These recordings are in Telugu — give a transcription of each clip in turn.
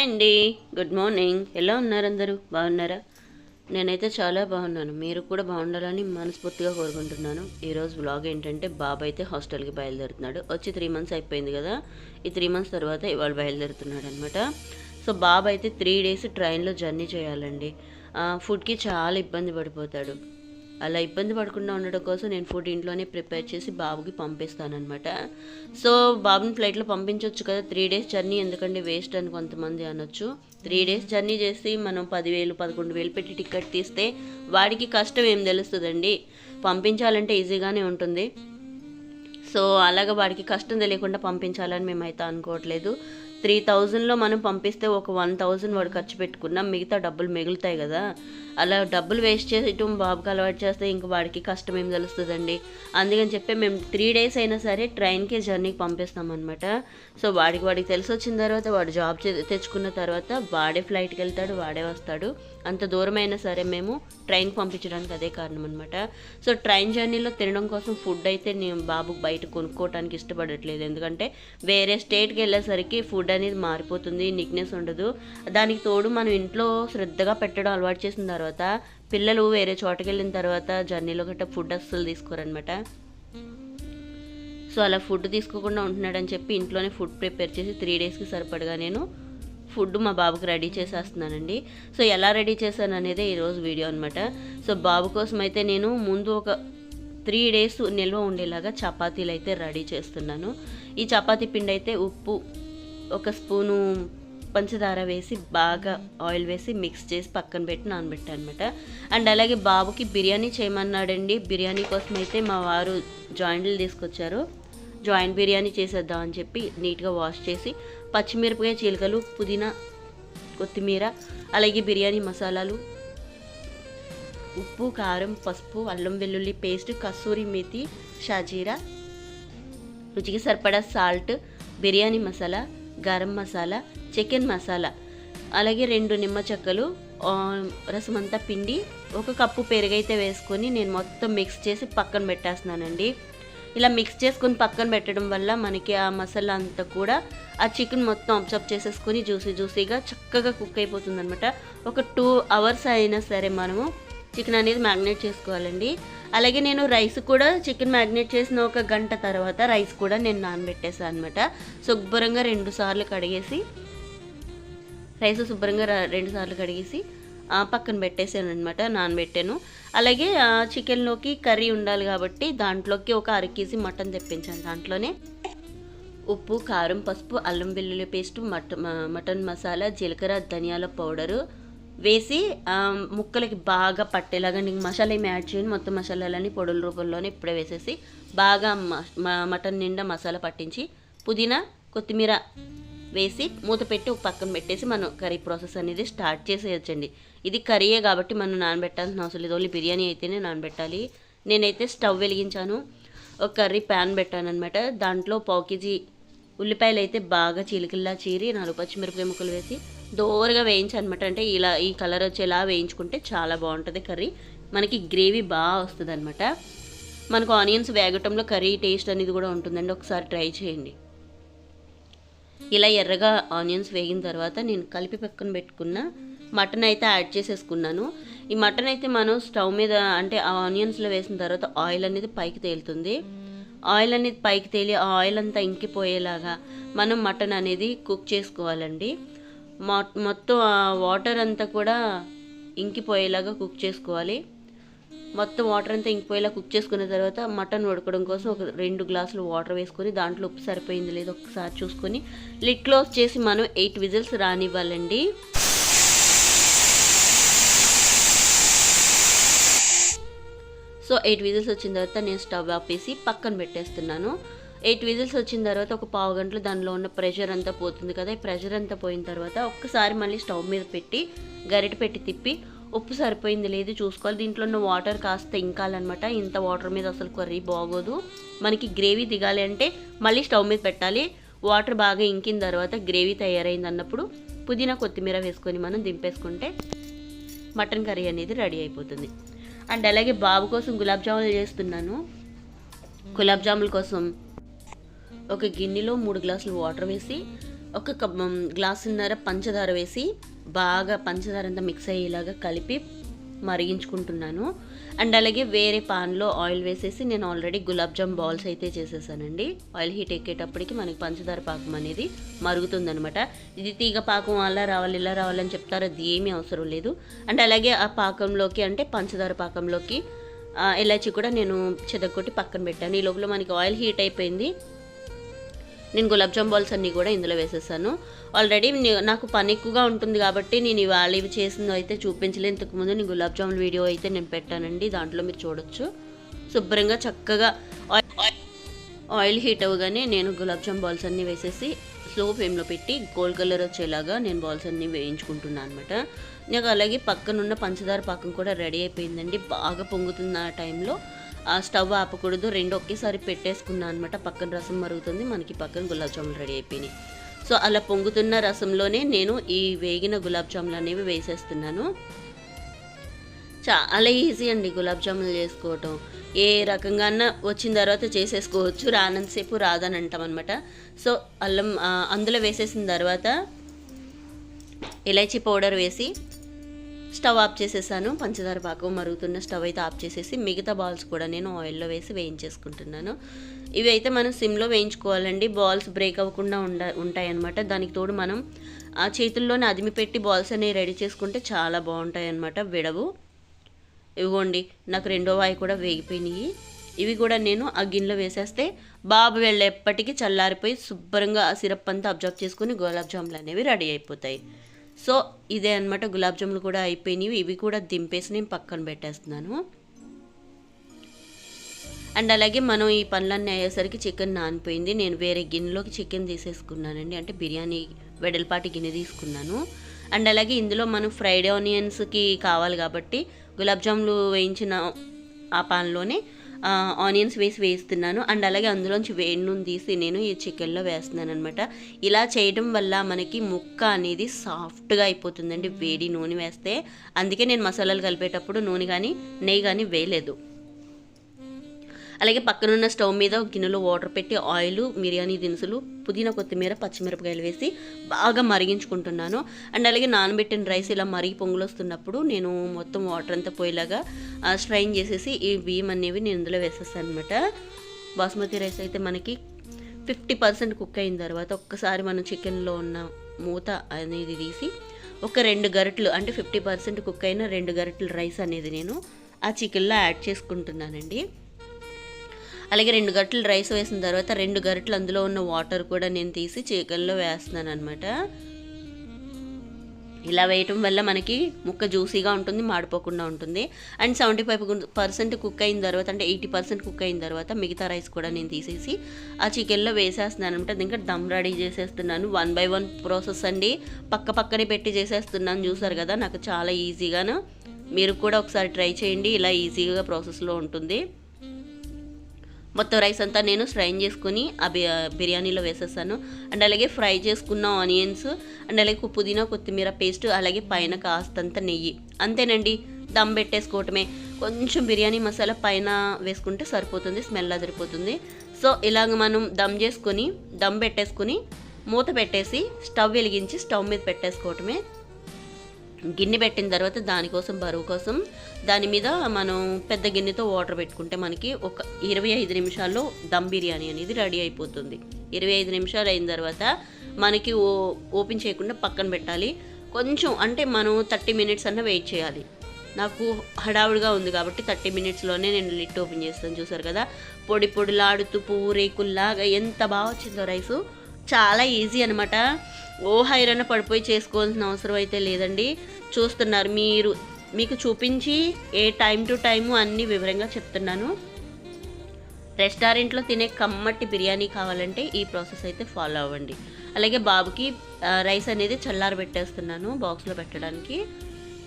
హాయ్ అండి. గుడ్ మార్నింగ్ ఎలా ఉన్నారు అందరూ? బాగున్నారా? నేనైతే చాలా బాగున్నాను. మీరు కూడా బాగుండాలని మనస్ఫూర్తిగా కోరుకుంటున్నాను. ఈరోజు వ్లాగ్ ఏంటంటే బాబు అయితే హాస్టల్కి బయలుదేరుతున్నాడు. వచ్చి త్రీ మంత్స్ అయిపోయింది కదా. ఈ త్రీ మంత్స్ తర్వాత ఇవాళ బయలుదేరుతున్నాడు అనమాట సో బాబు అయితే త్రీ డేస్ ట్రైన్లో జర్నీ చేయాలండి. ఫుడ్కి చాలా ఇబ్బంది పడిపోతాడు. అలా ఇబ్బంది పడకుండా ఉండడం కోసం నేను ఫుడ్ ఇంట్లోనే ప్రిపేర్ చేసి బాబుకి పంపిస్తానమాట సో బాబుని ఫ్లైట్లో పంపించవచ్చు కదా త్రీ డేస్ జర్నీ ఎందుకంటే వేస్ట్ అని కొంతమంది అనొచ్చు. త్రీ డేస్ జర్నీ చేసి మనం పదివేలు పదకొండు వేలు పెట్టి టికెట్ తీస్తే వాడికి కష్టం ఏం తెలుస్తుందండి? పంపించాలంటే ఈజీగానే ఉంటుంది. సో అలాగ వాడికి కష్టం తెలియకుండా పంపించాలని మేమైతే అనుకోవట్లేదు. త్రీ థౌజండ్లో మనం పంపిస్తే ఒక వన్ థౌజండ్ వాడు ఖర్చు పెట్టుకున్నాం మిగతా డబ్బులు మిగులుతాయి కదా. అలా డబ్బులు వేస్ట్ చేయటం బాబుకి అలవాటు చేస్తే ఇంక వాడికి కష్టం ఏం తెలుస్తుందండి. అందుకని చెప్పి మేము త్రీ డేస్ అయినా సరే ట్రైన్కి జర్నీకి పంపిస్తాం అనమాట సో వాడికి వాడికి తెలిసి వచ్చిన తర్వాత వాడు జాబ్ తెచ్చుకున్న తర్వాత వాడే ఫ్లైట్కి వెళ్తాడు వాడే వస్తాడు. అంత దూరం అయినా సరే మేము ట్రైన్కి పంపించడానికి అదే కారణం అనమాట సో ట్రైన్ జర్నీలో తినడం కోసం ఫుడ్ అయితే నేను బాబుకి బయట కొనుక్కోవడానికి ఇష్టపడట్లేదు. ఎందుకంటే వేరే స్టేట్కి వెళ్ళేసరికి ఫుడ్ అనేది మారిపోతుంది నిక్నెస్ ఉండదు. దానికి తోడు మనం ఇంట్లో శ్రద్ధగా పెట్టడం అలవాటు చేసిన తర్వాత తర్వాత పిల్లలు వేరే చోటకి వెళ్ళిన తర్వాత జర్నీలో గట్ట ఫుడ్ అస్సలు తీసుకోరనమాట సో అలా ఫుడ్ తీసుకోకుండా ఉంటున్నాడని చెప్పి ఇంట్లోనే ఫుడ్ ప్రిపేర్ చేసి త్రీ డేస్కి సరిపడగా నేను ఫుడ్ మా బాబుకి రెడీ చేసేస్తున్నానండి. సో ఎలా రెడీ చేశాను అనేది ఈరోజు వీడియో అనమాట సో బాబు కోసం అయితే నేను ముందు ఒక త్రీ డేస్ నిల్వ ఉండేలాగా చపాతీలు అయితే రెడీ చేస్తున్నాను. ఈ చపాతీ పిండి అయితే ఉప్పు ఒక స్పూను పంచదార వేసి బాగా ఆయిల్ వేసి మిక్స్ చేసి పక్కన పెట్టి నానబెట్టాను అనమాట అండ్ అలాగే బాబుకి బిర్యానీ చేయమన్నాడండి. బిర్యానీ కోసం అయితే మా వారు జాయింట్లు తీసుకొచ్చారు. జాయింట్ బిర్యానీ చేసేద్దాం అని చెప్పి నీట్గా వాష్ చేసి పచ్చిమిరపకాయ చీలికలు పుదీనా కొత్తిమీర అలాగే బిర్యానీ మసాలాలు ఉప్పు కారం పసుపు అల్లం వెల్లుల్లి పేస్ట్ కస్తూరి మేతి షాజీరా రుచికి సరిపడా సాల్ట్ బిర్యానీ మసాలా గరం మసాలా చికెన్ మసాలా అలాగే రెండు నిమ్మ చెక్కలు రసం అంతా పిండి ఒక కప్పు పెరుగైతే వేసుకొని నేను మొత్తం మిక్స్ చేసి పక్కన పెట్టేస్తున్నానండి. ఇలా మిక్స్ చేసుకొని పక్కన పెట్టడం వల్ల మనకి ఆ మసాలా అంతా కూడా ఆ చికెన్ మొత్తం అబ్జర్వ్ చేసేసుకొని జ్యూసీ జ్యూసీగా చక్కగా కుక్ అయిపోతుంది అనమాట ఒక టూ అవర్స్ అయినా సరే మనము చికెన్ అనేది మ్యాగ్నేట్ చేసుకోవాలండి. అలాగే నేను రైస్ కూడా చికెన్ మ్యారినేట్ చేసిన ఒక గంట తర్వాత రైస్ కూడా నేను నానబెట్టేసాను అనమాట శుభ్రంగా రెండు సార్లు కడిగేసి రైస్ శుభ్రంగా రెండు సార్లు కడిగేసి పక్కన పెట్టేసాను అనమాట నానబెట్టాను. అలాగే చికెన్లోకి కర్రీ ఉండాలి కాబట్టి దాంట్లోకి ఒక అర కేజీ మటన్ తెప్పించాను దాంట్లోనే. ఉప్పు కారం పసుపు అల్లం వెల్లుల్లి పేస్ట్ మట మటన్ మసాలా జీలకర్ర ధనియాల పౌడరు వేసి ముక్కలకి బాగా పట్టేలాగా నీకు మసాలా ఏమి యాడ్ చేయండి మొత్తం మసాలాలని పొడుల రూపంలోనే ఇప్పుడే వేసేసి బాగా మటన్ నిండా మసాలా పట్టించి పుదీనా కొత్తిమీర వేసి మూత పెట్టి ఒక పక్కన పెట్టేసి మనం కర్రీ ప్రాసెస్ అనేది స్టార్ట్ చేసేయచ్చండి. ఇది కర్రీయే కాబట్టి మనం నానబెట్టాల్సిన అవసరం లేదు. ఓన్లీ బిర్యానీ అయితేనే నానబెట్టాలి. నేనైతే స్టవ్ వెలిగించాను. ఒక కర్రీ ప్యాన్ పెట్టాను అనమాట దాంట్లో పావు కేజీ ఉల్లిపాయలు అయితే బాగా చీలికల్లా చీరి నాలుగు పచ్చిమిరపకాయ ముక్కలు వేసి దోరగా వేయించనమాట. అంటే ఇలా ఈ కలర్ వచ్చేలా వేయించుకుంటే చాలా బాగుంటుంది కర్రీ. మనకి గ్రేవీ బాగా వస్తుంది అనమాట మనకు ఆనియన్స్ వేగటంలో కర్రీ టేస్ట్ అనేది కూడా ఉంటుందండి. ఒకసారి ట్రై చేయండి. ఇలా ఎర్రగా ఆనియన్స్ వేగిన తర్వాత నేను కలిపి పక్కన పెట్టుకున్న మటన్ అయితే యాడ్ చేసేసుకున్నాను. ఈ మటన్ అయితే మనం స్టవ్ మీద అంటే ఆ ఆనియన్స్లో వేసిన తర్వాత ఆయిల్ అనేది పైకి తేలుతుంది. ఆయిల్ అనేది పైకి తేలి ఆ ఆయిల్ అంతా ఇంకిపోయేలాగా మనం మటన్ అనేది కుక్ చేసుకోవాలండి. మొత్తం ఆ వాటర్ అంతా కూడా ఇంకిపోయేలాగా కుక్ చేసుకోవాలి. మొత్తం వాటర్ అంతా ఇంకిపోయేలా కుక్ చేసుకున్న తర్వాత మటన్ ఉడకడం కోసం ఒక రెండు గ్లాసులు వాటర్ వేసుకొని దాంట్లో ఉప్పు సరిపోయింది లేదో ఒకసారి చూసుకొని లిడ్ క్లోజ్ చేసి మనం ఎయిట్ విజిల్స్ రానివ్వాలండి. సో ఎయిట్ విజిల్స్ వచ్చిన తర్వాత నేను స్టవ్ ఆపేసి పక్కన పెట్టేస్తున్నాను. ఎయిట్ విజిల్స్ వచ్చిన తర్వాత ఒక పావు గంటలు దానిలో ఉన్న ప్రెషర్ అంతా పోతుంది కదా ఈ ప్రెషర్ అంతా పోయిన తర్వాత ఒక్కసారి మళ్ళీ స్టవ్ మీద పెట్టి గరిట పెట్టి తిప్పి ఉప్పు సరిపోయింది లేదు చూసుకోవాలి. దీంట్లో ఉన్న వాటర్ కాస్త ఇంకాలన్నమాట. ఇంత వాటర్ మీద అసలు కర్రీ బాగోదు. మనకి గ్రేవీ దిగాలి అంటే మళ్ళీ స్టవ్ మీద పెట్టాలి. వాటర్ బాగా ఇంకిన తర్వాత గ్రేవీ తయారైంది అన్నప్పుడు పుదీనా కొత్తిమీర వేసుకొని మనం దింపేసుకుంటే మటన్ కర్రీ అనేది రెడీ అయిపోతుంది. అండ్ అలాగే బాబు కోసం గులాబ్ జాములు చేస్తున్నాను. గులాబ్ జాముల కోసం ఒక గిన్నెలో మూడు గ్లాసులు వాటర్ వేసి ఒక గ్లాసున్నర పంచదార వేసి బాగా పంచదార అంతా మిక్స్ అయ్యేలాగా కలిపి మరిగించుకుంటున్నాను. అండ్ అలాగే వేరే పాన్లో ఆయిల్ వేసేసి నేను ఆల్రెడీ గులాబ్ జామ్ బాల్స్ అయితే చేసేసానండి. ఆయిల్ హీట్ ఎక్కేటప్పటికి మనకి పంచదార పాకం అనేది మరుగుతుందనమాట ఇది తీగ పాకం అలా రావాలి ఇలా రావాలని చెప్తారు అది ఏమీ అవసరం లేదు. అండ్ అలాగే ఆ పాకంలోకి అంటే పంచదార పాకంలోకి ఇలాచి కూడా నేను చెదగొట్టి పక్కన పెట్టాను. ఈ లోపల మనకి ఆయిల్ హీట్ అయిపోయింది. నేను గులాబ్ జామ్ బాల్స్ అన్నీ కూడా ఇందులో వేసేసాను. ఆల్రెడీ నాకు పని ఎక్కువగా ఉంటుంది కాబట్టి నేను ఇవాళ ఇవి చేసిందో అయితే చూపించలేదు. ఇంతకుముందు నేను గులాబ్ జామున్ వీడియో అయితే నేను పెట్టానండి. దాంట్లో మీరు చూడొచ్చు. శుభ్రంగా చక్కగా ఆయిల్ ఆయిల్ హీట్ అవ్వగానే నేను గులాబ్ జామ్ బాల్స్ అన్నీ వేసేసి స్లో ఫ్లేమ్లో పెట్టి గోల్డ్ కలర్ వచ్చేలాగా నేను బాల్స్ అన్నీ వేయించుకుంటున్నాను అనమాట నాకు అలాగే పక్కనున్న పంచదార పాకం కూడా రెడీ అయిపోయిందండి. బాగా పొంగుతున్న ఆ టైంలో. స్టవ్ ఆపకూడదు. రెండు ఒకేసారి పెట్టేసుకున్నాను అనమాట పక్కన రసం మరుగుతుంది. మనకి పక్కన గులాబ్ జాములు రెడీ అయిపోయినాయి. సో అలా పొంగుతున్న రసంలోనే నేను ఈ వేగిన గులాబ్ జాములు అనేవి వేసేస్తున్నాను. చాలా ఈజీ అండి గులాబ్ జాములు చేసుకోవటం. ఏ రకంగా వచ్చిన తర్వాత చేసేసుకోవచ్చు. రానంతసేపు రాదని అంటాం అనమాట సో అల్లం అందులో వేసేసిన తర్వాత ఇలాచీ పౌడర్ వేసి స్టవ్ ఆఫ్ చేసేసాను. పంచదార పాకం మరుగుతున్న స్టవ్ అయితే ఆఫ్ చేసేసి మిగతా బాల్స్ కూడా నేను ఆయిల్లో వేసి వేయించేసుకుంటున్నాను. ఇవి అయితే మనం సిమ్లో వేయించుకోవాలండి. బాల్స్ బ్రేక్ అవ్వకుండా ఉండ ఉంటాయన్నమాట. దానికి తోడు మనం ఆ చేతుల్లోనే అదిమి పెట్టి బాల్స్ అనేవి రెడీ చేసుకుంటే చాలా బాగుంటాయి అన్నమాట విడవు. ఇవ్వండి నాకు రెండో వాయి కూడా వేగిపోయినాయి. ఇవి కూడా నేను ఆ గిన్నెలో వేసేస్తే బాబు వెళ్ళేప్పటికీ చల్లారిపోయి శుభ్రంగా ఆ సిరప్ అంతా అబ్జర్వ్ చేసుకుని గులాబ్ జాములు అనేవి రెడీ అయిపోతాయి. సో ఇదే అన్నమాట గులాబ్ జాములు కూడా అయిపోయినవి. ఇవి కూడా దింపేసి నేను పక్కన పెట్టేస్తున్నాను. అండ్ అలాగే మనం ఈ పనులన్నీ అయ్యేసరికి చికెన్ నానిపోయింది. నేను వేరే గిన్నెలోకి చికెన్ తీసేసుకున్నానండి. అంటే బిర్యానీ వెడల్పాటి గిన్నె తీసుకున్నాను. అండ్ అలాగే ఇందులో మనం ఫ్రైడ్ ఆనియన్స్కి కావాలి కాబట్టి గులాబ్ జాములు వేయించిన ఆ పాన్లోనే ఆనియన్స్ వేసి వేస్తున్నాను. అండ్ అలాగే అందులోంచి వేడి నూనె తీసి నేను ఈ చికెన్లో వేస్తున్నాను అనమాట ఇలా చేయడం వల్ల మనకి ముక్క అనేది సాఫ్ట్గా అయిపోతుందండి వేడి నూనె వేస్తే. అందుకే నేను మసాలాలు కలిపేటప్పుడు నూనె కానీ నెయ్యి కానీ వేయలేదు. అలాగే పక్కనున్న స్టవ్ మీద ఒక గిన్నెలో వాటర్ పెట్టి ఆయిల్ బిర్యానీ దినుసులు పుదీనా కొత్తిమీర పచ్చిమిరపకాయలు వేసి బాగా మరిగించుకుంటున్నాను. అండ్ అలాగే నానబెట్టిన రైస్ ఇలా మరిగి పొంగులు వస్తున్నప్పుడు నేను మొత్తం వాటర్ అంతా పోయేలాగా స్ట్రైన్ చేసేసి ఈ బియ్యం అనేవి నేను ఇందులో వేసేస్తాను అనమాట బాస్మతి రైస్ అయితే మనకి ఫిఫ్టీ పర్సెంట్ కుక్ అయిన తర్వాత ఒక్కసారి మనం చికెన్లో ఉన్న మూత అనేది తీసి ఒక రెండు గరిటలు అంటే ఫిఫ్టీ పర్సెంట్ కుక్ అయిన రెండు గరిటలు రైస్ అనేది నేను ఆ చికెన్లో యాడ్ చేసుకుంటున్నానండి. అలాగే రెండు గరిటెలు రైస్ వేసిన తర్వాత రెండు గరిటలు అందులో ఉన్న వాటర్ కూడా నేను తీసి చికెన్లో వేస్తున్నాను అనమాట ఇలా వేయటం వల్ల మనకి ముక్క జ్యూసీగా ఉంటుంది మాడిపోకుండా ఉంటుంది. And seventy five percent cook అయిన తర్వాత అంటే ఎయిటీ పర్సెంట్ కుక్ అయిన తర్వాత మిగతా రైస్ కూడా నేను తీసేసి ఆ చికెన్లో వేసేస్తున్నాను అనమాట ఇంకా దమ్ రెడీ చేసేస్తున్నాను. వన్ బై వన్ ప్రాసెస్ అండి. పక్క పక్కనే పెట్టి చేసేస్తున్నాను. చూసారు కదా నాకు చాలా ఈజీగాను. మీరు కూడా ఒకసారి ట్రై చేయండి. ఇలా ఈజీగా ప్రాసెస్లో ఉంటుంది. మొత్తం రైస్ అంతా నేను స్ట్రైన్ చేసుకుని ఆ బి బిర్యానీలో వేసేసాను. అండ్ అలాగే ఫ్రై చేసుకున్న ఆనియన్స్ అండ్ అలాగే పుదీనా కొత్తిమీర పేస్ట్ అలాగే పైన కాస్తంత నెయ్యి. అంతేనండి దమ్ పెట్టేసుకోవటమే. కొంచెం బిర్యానీ మసాలా పైన వేసుకుంటే సరిపోతుంది స్మెల్ అదిరిపోతుంది. సో ఇలాగ మనం దమ్ చేసుకొని దమ్ పెట్టేసుకుని మూత పెట్టేసి స్టవ్ వెలిగించి స్టవ్ మీద పెట్టేసుకోవటమే. గిన్నె పెట్టిన తర్వాత దానికోసం బరువు కోసం దాని మీద మనం పెద్ద గిన్నెతో వాటర్ పెట్టుకుంటే మనకి ఒక ఇరవై ఐదు నిమిషాల్లో దమ్ బిర్యానీ అనేది రెడీ అయిపోతుంది. ఇరవై ఐదు నిమిషాలు అయిన తర్వాత మనకి ఓ ఓపెన్ చేయకుండా పక్కన పెట్టాలి. కొంచెం అంటే మనం థర్టీ మినిట్స్ అన్న వెయిట్ చేయాలి. నాకు హడావుడిగా ఉంది కాబట్టి థర్టీ మినిట్స్లోనే నేను లిట్ ఓపెన్ చేస్తాను చూసారు కదా? పొడి పొడిలాడుతూ పువ్వు రేకుల్లాగా ఎంత బాగా వచ్చిందో రైసు. చాలా ఈజీ అనమాట ఓ హైరాణ పడిపోయి చేసుకోవాల్సిన అవసరం అయితే లేదండి. చూస్తున్నారు మీరు మీకు చూపించి ఏ టైం టు టైము అన్ని వివరంగా చెప్తున్నాను. రెస్టారెంట్లో తినే కమ్మటి బిర్యానీ కావాలంటే ఈ ప్రాసెస్ అయితే ఫాలో అవ్వండి. అలాగే బాబుకి రైస్ అనేది చల్లార పెట్టేస్తున్నాను బాక్స్లో పెట్టడానికి.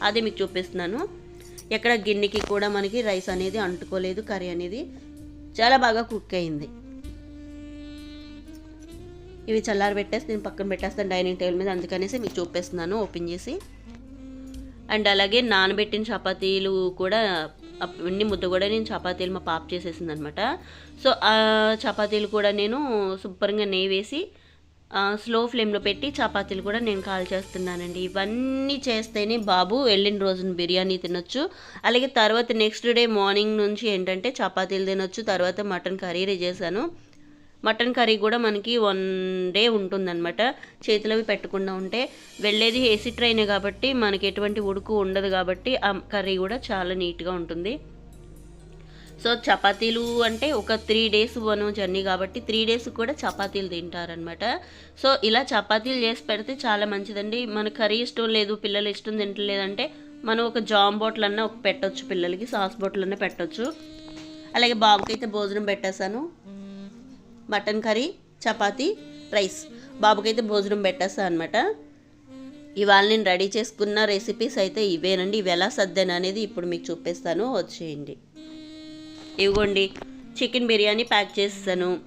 అది మీకు చూపిస్తున్నాను. ఎక్కడ గిన్నెకి కూడా మనకి రైస్ అనేది అంటుకోలేదు కర్రీ అనేది. చాలా బాగా కుక్ అయింది. ఇవి చల్లారి పెట్టేసి నేను పక్కన పెట్టేస్తాను డైనింగ్ టేబుల్ మీద. అందుకనేసి మీకు చూపిస్తున్నాను. ఓపెన్ చేసి. అండ్ అలాగే నానబెట్టిన చపాతీలు కూడా అన్ని ముద్ద కూడా నేను చపాతీలు మా పాప చేసేసింది అనమాట సో ఆ చపాతీలు కూడా నేను శుభ్రంగా నెయ్యి వేసి స్లో ఫ్లేమ్లో పెట్టి చపాతీలు కూడా నేను కాల్ చేస్తున్నానండి. ఇవన్నీ చేస్తేనే బాబు వెళ్ళిన రోజున బిర్యానీ తినొచ్చు. అలాగే తర్వాత నెక్స్ట్ డే మార్నింగ్ నుంచి ఏంటంటే చపాతీలు తినొచ్చు. తర్వాత మటన్ కర్రీ చేశాను. మటన్ కర్రీ కూడా మనకి వన్ డే ఉంటుందన్నమాట. చేతులవి పెట్టకుండా ఉంటే వెళ్ళేది ఏసీ ట్రైనే కాబట్టి మనకి ఎటువంటి ఉడుకు ఉండదు కాబట్టి ఆ కర్రీ కూడా చాలా నీట్గా ఉంటుంది. సో చపాతీలు అంటే ఒక త్రీ డేస్ వన్ జర్నీ కాబట్టి త్రీ డేస్ కూడా చపాతీలు తింటారనమాట సో ఇలా చపాతీలు చేసి పెడితే చాలా మంచిదండి. మన కర్రీ ఇష్టం లేదు పిల్లలు ఇష్టం తింటలేదంటే మనం ఒక జామ్ బాటిల్ అన్న ఒక పెట్టొచ్చు పిల్లలకి సాస్ బాటిల్ అన్న పెట్టొచ్చు. అలాగే బాబుకి అయితే భోజనం పెట్టేశాను. Mutton curry chapati rice. బాబుకైతే భోజనం పెట్టేస్తా అనమాట ఇవాళ నేను రెడీ చేసుకున్న రెసిపీస్ అయితే ఇవేనండి. ఇవి ఎలా సర్దాను అనేది ఇప్పుడు మీకు చూపిస్తాను. వచ్చేయండి. ఇవ్వండి. చికెన్ బిర్యానీ ప్యాక్ చేస్తాను.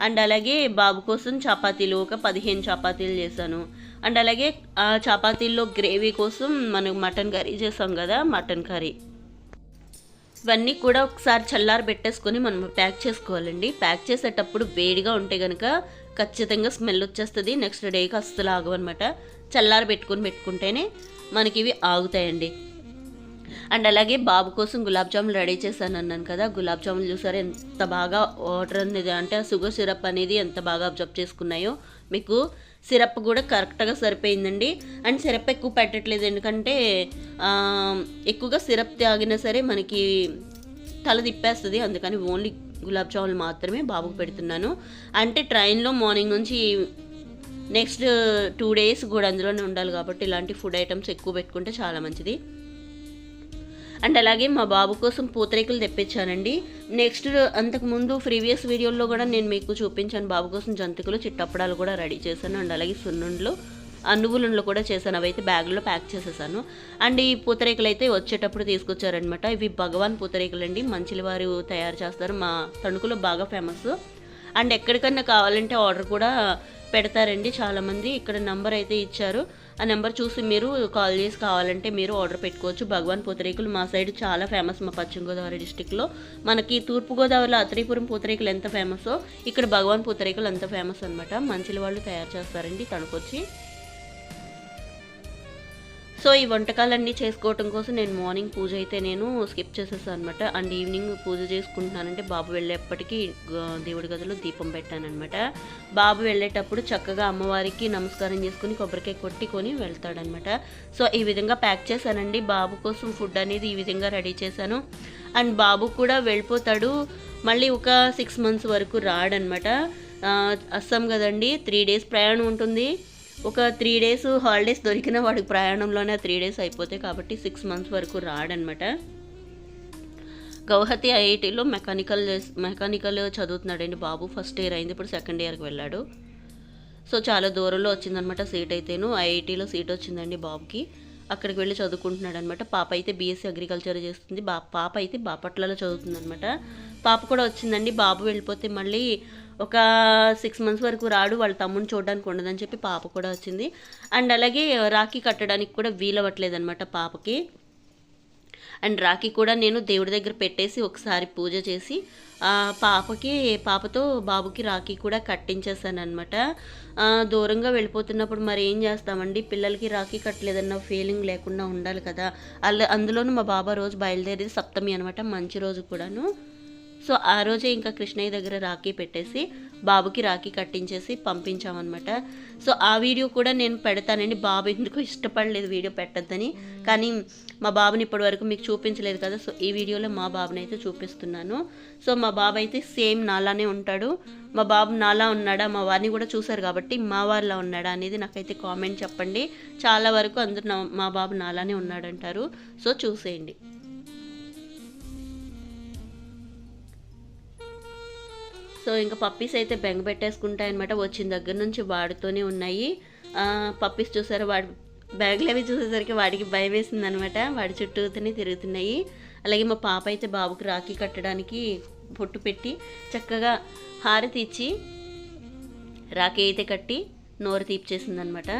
అండ్ అలాగే బాబు కోసం చపాతీలు ఒక పదిహేను చపాతీలు చేశాను. అండ్ అలాగే ఆ చపాతీల్లో గ్రేవీ కోసం మనం మటన్ కర్రీ చేసాం కదా మటన్ కర్రీ. ఇవన్నీ కూడా ఒకసారి చల్లారి పెట్టేసుకొని మనం ప్యాక్ చేసుకోవాలండి. ప్యాక్ చేసేటప్పుడు వేడిగా ఉంటే కనుక ఖచ్చితంగా స్మెల్ వచ్చేస్తుంది. నెక్స్ట్ డేకి అస్సలు ఆగవన్నమాట చల్లారి పెట్టుకొని పెట్టుకుంటేనే మనకి ఇవి ఆగుతాయండి. అండ్ అలాగే బాబు కోసం గులాబ్ జాములు రెడీ చేశాను అన్నాను కదా. గులాబ్ జాములు చూసారు ఎంత బాగా వాటర్ అనేది అంటే షుగర్ సిరప్ అనేది ఎంత బాగా అబ్జర్వ్ చేసుకున్నాయో. మీకు సిరప్ కూడా కరెక్ట్గా సరిపోయిందండి. అండ్ సిరప్ ఎక్కువ పెట్టట్లేదు. ఎందుకంటే ఎక్కువగా సిరప్ తాగినా సరే మనకి తల తిప్పేస్తుంది. అందుకని ఓన్లీ గులాబ్ జాములు మాత్రమే బాబుకు పెడుతున్నాను. అంటే ట్రైన్లో మార్నింగ్ నుంచి నెక్స్ట్ టూ డేస్ కూడా అందులోనే ఉండాలి కాబట్టి ఇలాంటి ఫుడ్ ఐటమ్స్ ఎక్కువ పెట్టుకుంటే చాలా మంచిది. అండ్ అలాగే మా బాబు కోసం పూతరేకులు తెప్పించానండి. నెక్స్ట్ అంతకుముందు ప్రీవియస్ వీడియోల్లో కూడా నేను మీకు చూపించాను. బాబు కోసం జంతికలు చిట్టప్పడాలు కూడా రెడీ చేశాను. అండ్ అలాగే సున్నుండ్లు అనువులుండ్లు కూడా చేశాను. అవైతే బ్యాగ్లో ప్యాక్ చేసేసాను. అండ్ ఈ పూతరేకులు అయితే వచ్చేటప్పుడు తీసుకొచ్చారనమాట ఇవి భగవాన్ పూతరేకులు అండి మంచిలి వారు తయారు చేస్తారు. మా తణుకులో బాగా ఫేమస్. అండ్ ఎక్కడికన్నా కావాలంటే ఆర్డర్ కూడా పెడతారండి చాలామంది. ఇక్కడ నెంబర్ అయితే ఇచ్చారు. ఆ నెంబర్ చూసి మీరు కాల్ చేసి కావాలంటే మీరు ఆర్డర్ పెట్టుకోవచ్చు. భగవాన్ పూతరేకులు మా సైడ్ చాలా ఫేమస్ మా పశ్చిమ గోదావరి డిస్టిక్లో. మనకి తూర్పుగోదావరిలో అత్రిపురం పూతరేకులు ఎంత ఫేమసో ఇక్కడ భగవాన్ పూతరేకులు అంత ఫేమస్ అనమాట మంచిలి వాళ్ళు తయారు చేస్తారండి తణుకొచ్చి. సో ఈ వంటకాలన్నీ చేసుకోవటం కోసం నేను మార్నింగ్ పూజ అయితే నేను స్కిప్ చేసేసాను అనమాట అండ్ ఈవినింగ్ పూజ చేసుకుంటున్నానంటే బాబు వెళ్ళేప్పటికీ దేవుడి గదిలో దీపం పెట్టానమాట బాబు వెళ్ళేటప్పుడు చక్కగా అమ్మవారికి నమస్కారం చేసుకుని కొబ్బరికాయ కొట్టుకొని వెళ్తాడనమాట సో ఈ విధంగా ప్యాక్ చేశానండి. బాబు కోసం ఫుడ్ అనేది ఈ విధంగా రెడీ చేశాను. అండ్ బాబు కూడా వెళ్ళిపోతాడు. మళ్ళీ ఒక సిక్స్ మంత్స్ వరకు రాడనమాట అస్సాం కదండి. త్రీ డేస్ ప్రయాణం ఉంటుంది. ఒక త్రీ డేస్ హాలిడేస్ దొరికిన వాడికి ప్రయాణంలోనే త్రీ డేస్ అయిపోతాయి కాబట్టి సిక్స్ మంత్స్ వరకు రాడనమాట గౌహతి ఐఐటీలో మెకానికల్ మెకానికల్ చదువుతున్నాడండి బాబు. ఫస్ట్ ఇయర్ అయింది ఇప్పుడు సెకండ్ ఇయర్కి వెళ్ళాడు. సో చాలా దూరంలో వచ్చిందనమాట సీట్ అయితేను. ఐఐటీలో సీట్ వచ్చిందండి బాబుకి. అక్కడికి వెళ్ళి చదువుకుంటున్నాడు అనమాట పాప అయితే బీఎస్సీ అగ్రికల్చర్ చేస్తుంది. బా పాప అయితే బాపట్లలో చదువుతుంది అనమాట పాప కూడా వచ్చిందండి. బాబు వెళ్ళిపోతే మళ్ళీ ఒక సిక్స్ మంత్స్ వరకు రాడు వాళ్ళ తమ్ముడిని చూడడానికి ఉండదని చెప్పి పాప కూడా వచ్చింది. అండ్ అలాగే రాఖీ కట్టడానికి కూడా వీలవ్వట్లేదు అనమాట పాపకి. అండ్ రాఖీ కూడా నేను దేవుడి దగ్గర పెట్టేసి ఒకసారి పూజ చేసి పాపకి పాపతో బాబుకి రాఖీ కూడా కట్టించేసాను అనమాట దూరంగా వెళ్ళిపోతున్నప్పుడు మరి ఏం చేస్తామండి? పిల్లలకి రాఖీ కట్టలేదన్న ఫీలింగ్ లేకుండా ఉండాలి కదా. అలా అందులోనూ మా బాబా రోజు బయలుదేరేది సప్తమి అనమాట మంచి రోజు కూడాను. సో ఆ రోజే ఇంకా కృష్ణయ్య దగ్గర రాఖీ పెట్టేసి బాబుకి రాఖీ కట్టించేసి పంపించామన్నమాట. సో ఆ వీడియో కూడా నేను పెడతానండి. బాబు ఎందుకు ఇష్టపడలేదు వీడియో పెట్టద్దని. కానీ మా బాబుని ఇప్పటి వరకు మీకు చూపించలేదు కదా సో ఈ వీడియోలో మా బాబుని అయితే చూపిస్తున్నాను. సో మా బాబు అయితే సేమ్ నాలానే ఉంటాడు. మా బాబు నాలా ఉన్నాడా మా వారిని కూడా చూశారు కాబట్టి మా వారిలా ఉన్నాడా అనేది నాకైతే కామెంట్ చెప్పండి. చాలా వరకు అందరు నా- మా బాబు నాలానే ఉన్నాడంటారు. సో చూసేయండి. సో ఇంకా పప్పీస్ అయితే బెంగ పెట్టేసుకుంటాయి అనమాట వచ్చిన దగ్గర నుంచి వాడుతూనే ఉన్నాయి. పప్పీస్ చూసారా? వాడి బ్యాగులు అవి చూసేసరికి వాడికి భయం వేసింది అనమాట వాడి చుట్టూతోనే తిరుగుతున్నాయి. అలాగే మా పాప అయితే బాబుకి రాఖీ కట్టడానికి పొట్టు పెట్టి చక్కగా హారతి ఇచ్చి రాఖీ అయితే కట్టి నోరు తీపిచేసింది అనమాట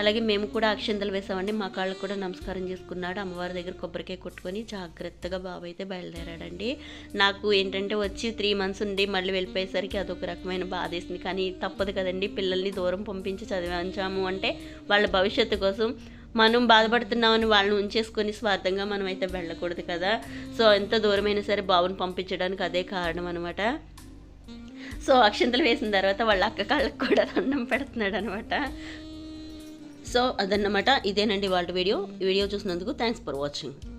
అలాగే మేము కూడా అక్షంతలు వేసామండి. మా కాళ్ళకు కూడా నమస్కారం చేసుకున్నాడు. అమ్మవారి దగ్గర కొబ్బరికాయ కొట్టుకొని జాగ్రత్తగా బాబు అయితే బయలుదేరాడండి. నాకు ఏంటంటే వచ్చి త్రీ మంత్స్ ఉండి మళ్ళీ వెళ్ళిపోయేసరికి అదొక రకమైన బాధ వేసింది. కానీ తప్పదు కదండి పిల్లల్ని దూరం పంపించి చదివించాము అంటే వాళ్ళ భవిష్యత్తు కోసం మనం బాధపడుతున్నామని వాళ్ళని ఉంచేసుకొని స్వార్థంగా మనం అయితే వెళ్ళకూడదు కదా. సో ఎంత దూరమైనా సరే బాబుని పంపించడానికి అదే కారణం అనమాట సో అక్షంతలు వేసిన తర్వాత వాళ్ళ అక్క కాళ్ళకు కూడా దండం పెడుతున్నాడు అనమాట సో అదన్నమాట ఇదేనండి వాళ్ళ వీడియో. ఈ వీడియో చూసినందుకు థ్యాంక్స్ ఫర్ వాచింగ్